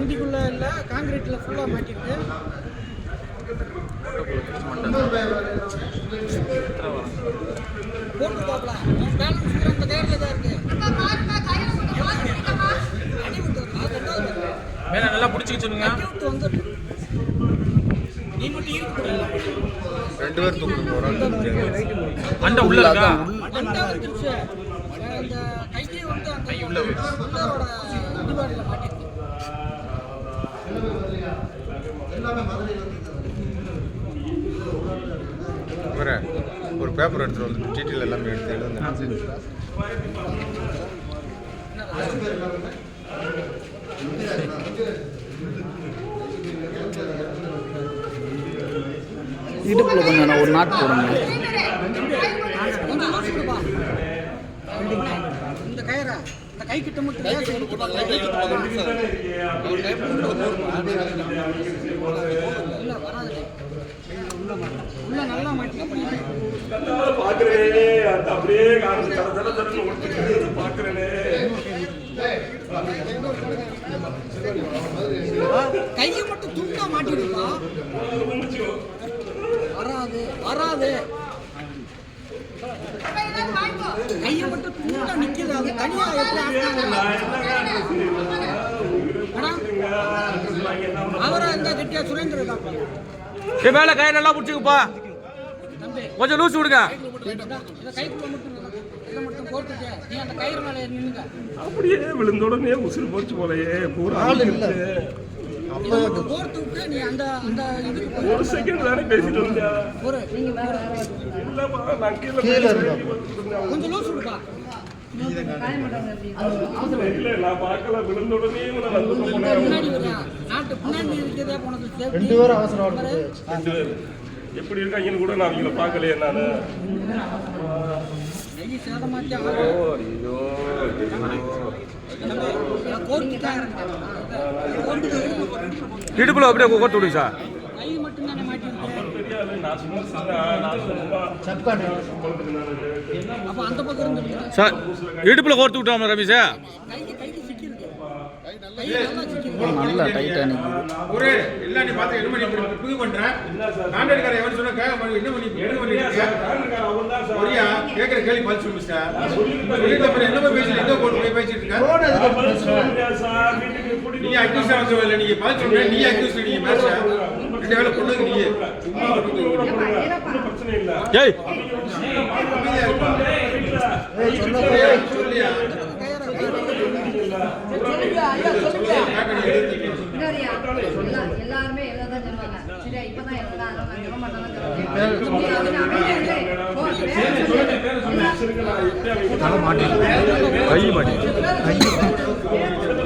கம்பிக்குள்ள இல்ல காங்கிரீட்ல ஃபுல்லா மாட்டிருக்கு. போட்டு பாப்பல பேலன்ஸ் அந்த கயிறுல தான் இருக்கு. மேல நல்லா பிடிச்சிக்க சொல்லுங்க. நீ மட்டும் இருக்கு ரெண்டு பேர் தூக்கணும் ஒரு ஆள் தூக்கிட்டு அண்டை உள்ள இருக்கா? அண்டா வந்துருச்சு. அந்த கையே வந்து அந்த இடிபாடுல மாட்டிருக்கு வேற ஒரு பேப்பர் எடுத்துட்டு வந்து டீட்டெயில் எல்லாமே எடுத்து எழுதுங்க. இடுப்புல கொஞ்சம் ஒரு நாட் போடுங்க கொஞ்சம் லூஸ் கொடுப்பா இந்த கயிறை இந்த கை கிட்ட மட்டும். இல்ல வராது. உள்ள நல்லா பாக்குறேனே அந்த அப்படியே காசு தர தர தரன்னு ஒட்டிக்கிட்டு பாக்குறேனே கையை மட்டும் துண்டா மாட்டிருப்பா வராது வராது கையை மட்டும் அது தனியா அவரா இருந்தா கெட்டியா சுரேந்திர காப்பா ஏ மேல கை நல்லா பிடிச்சிக்கப்பா. தம்பி. கொஞ்சம் லூஸ் விடுங்க. அப்படியே விழுந்த உடனே உசுறு போச்சு போலயே பூரா ஒரு செகண்ட் தானே பேசிட்டு நீங்க நான் கீழே பேசி கொஞ்சம் லூஸ் விடுப்பா. நான் போனது ரெண்டு பேரும் அவசரம் ரெண்டு பேர் எப்படி இருக்காங்கன்னு கூட நான் அவங்கள பார்க்கலையே நான் ஓ இடுப்புல அப்படியே கோர்த்து விடுங்க சார் கை மட்டும் தானே மாட்டிருக்கு தெரியாது நான் சும்மா சின்ன நான் சும்மா உங்களுக்கு நான் அப்ப அந்த பக்கம் இருந்து சார் இடுப்பில் கோர்த்து விட்டோம் ரவி சார் கைக்கு ஒரு இல்ல நீ பாத்து என்ன பண்ணி புது பண்ற? கான்ட்ராக்டர் எவன் சொன்னா கேட்க என்ன பண்ணி என்ன பண்ணிட்டு ஒரியா கேக்குற கேள்வி பதில் சொல்லு சொல்லிட்டு அப்புறம் என்ன போய் பேசிட்டு எங்க போட்டு போய் பேசிட்டு இருக்க? சார் நீ அக்யூஸ் ஆக இல்ல நீங்க பதில் சொல்ற நீ அக்யூஸ் நீங்க பேச ரெண்டு வேலை பொண்ணுக்கு நீ பிரச்சனை இல்ல ஏய் எல்லாருமே எல்லாதான் சொல்லுவாங்க. சரியா, இப்பதான் எல்லாம் நான் சொல்ல மாட்டேன்னு சொல்லுவாங்க. நீ வந்து அமைதியா இரு. போ, வேலை சொல்லு. கை மாட்டி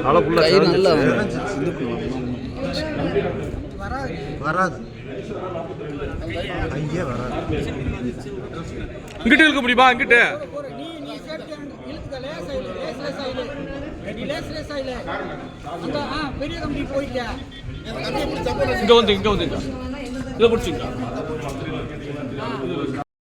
நல்லா புள்ள கை நல்லா வராது வராது இங்கிட்டு இருக்க முடியுமா? இங்கிட்டு. ஒரு நீ நீ சேஃப்டி இழுத்துக்க லேஸ் ஆயிடு லேஸ் லேஸ் ஆயிடு நீ லேஸ் லேஸ் ஆயிடு அந்த ஆ பெரிய கம்பெனி போயிட்ட. இங்க வந்து இங்க வந்து. இங்க இதை பிடிச்சிங்க